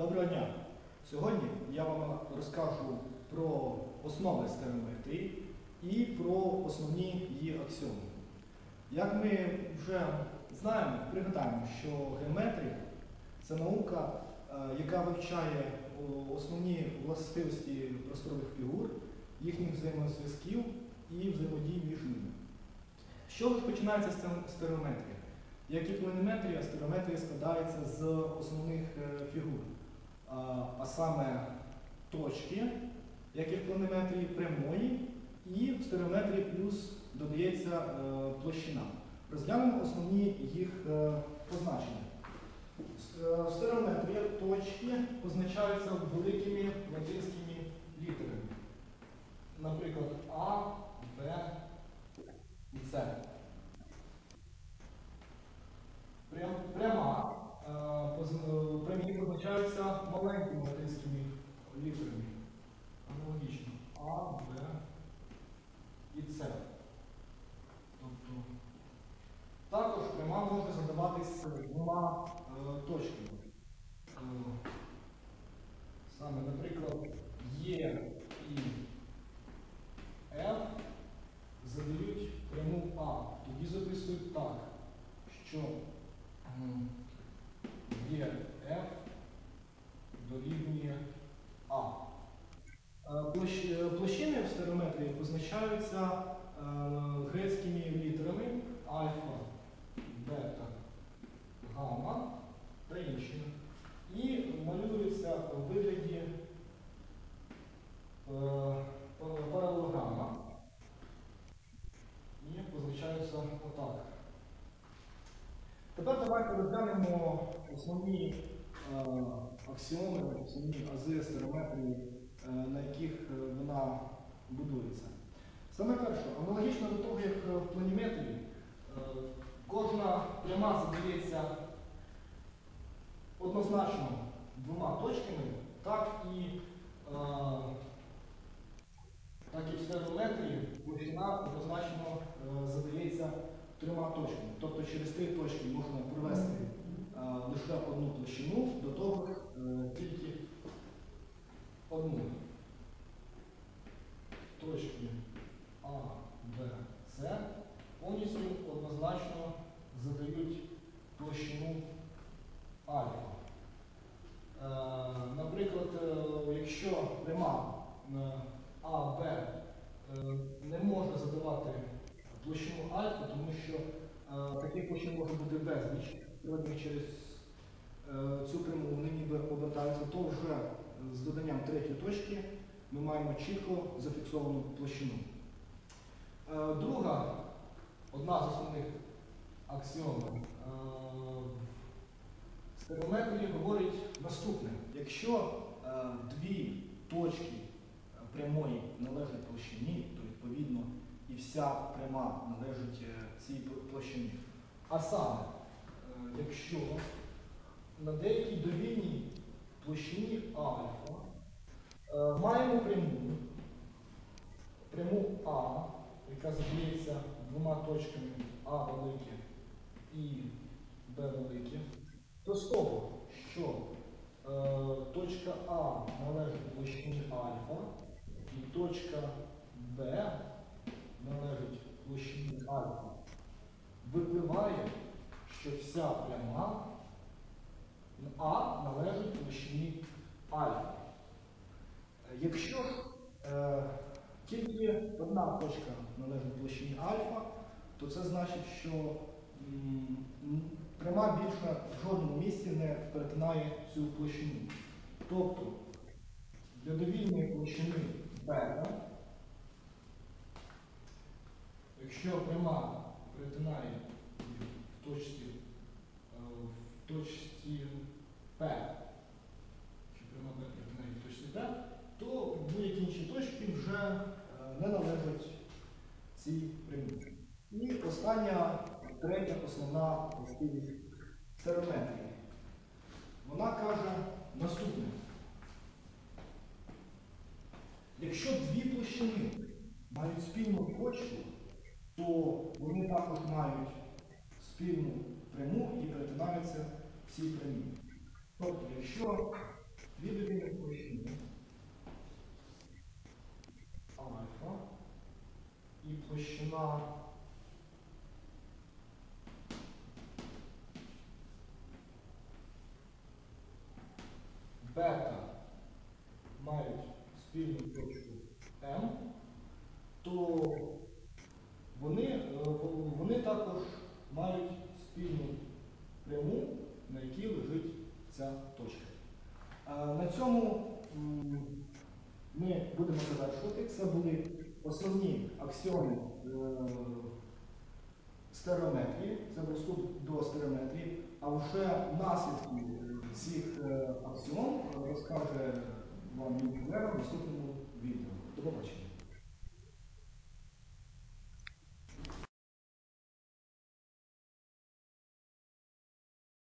Доброго дня! Сьогодні я вам розкажу про основи стереометрії і про основні її аксіоми. Як ми вже знаємо, пригадаємо, що геометрія це наука, е, яка вивчає основні властивості просторових фігур, їхніх взаємозв'язків і взаємодій між ними. Що ж починається стереометрія? Як і планіметрія, стереометрія складається з основних е, фігур, а, саме точки, як і в планіметрії прямої, і в стереометрії плюс додається е, площина. Розглянемо основні їх е, позначення. Е, В стереометрії точки позначаються великими латинськими літерами. Наприклад, А, Б і С. Пряма. Прямі позначаються маленькими латинськими літерами. Аналогічно. А, Б і С. Тобто, також пряма може задаватись двома е, точками. Е, Саме, наприклад, Є і F задають пряму А. Тоді записують так, що м, є F дорівнює А. Е, площ- е, Площини в стереометрії позначаються е, грецькими літерами альфа, бета, гамма та іншими. І малюються у вигляді е, па- паралелограма. І позначаються отак. Тепер давайте розглянемо основні е, аксіоми, основні ази стереометрії, е, на яких е, вона будується. Саме перше, аналогічно до того, як е, в планіметрії, е, кожна пряма задається однозначно двома точками, так і, е, так і в стереометрії площина однозначно задається трьома точками. Тобто через три точки можна провести е, лише одну площину, до того тільки одну. Точки А, Б, С повністю однозначно задають площину альфа. Е, Наприклад, е, якщо пряма е, А, Б не може задавати площину альфа, тому що таких площин може бути безліч. Через цю пряму вони ніби обертаються, то вже з доданням третьої точки ми маємо чітко зафіксовану площину. Е, Друга, одна з основних аксіом е, стереометрії говорить наступне. Якщо е, дві точки прямої належать площині, то відповідно і вся пряма належить цій площині. А саме, якщо на деякій довільній площині альфа маємо пряму, пряму А, яка задається двома точками А велике і Б велике, то з того, що е, точка А належить площині альфа і точка Б належить площині альфа, випливає, що вся пряма А належить площині альфа. Якщо е, тільки одна точка належить площині альфа, то це значить, що пряма більше в жодному місці не перетинає цю площину. Тобто для довільної площини бета, якщо пряма перетинає в точці, е, в точці P, якщо пряма P перетинає в точці P, то в будь-які інші точки вже е, не належать цій прямі. І остання, третя основна властивість стереометрії. Вона каже наступне. Якщо дві площини мають спільну точку, то вони також мають спільну пряму і перетинаються в цій прямі. Тобто, якщо дві довільних площини. Альфа і площина бета мають спільну точку М, то вони, е, вони також мають спільну пряму, на якій лежить ця точка. Е, На цьому ми будемо завершувати. Це були основні аксіоми е, стереометрії, це доступ до стереометрії, а вже наслідки цих е, аксіом розкаже вам мій колега в наступному відео. До побачення.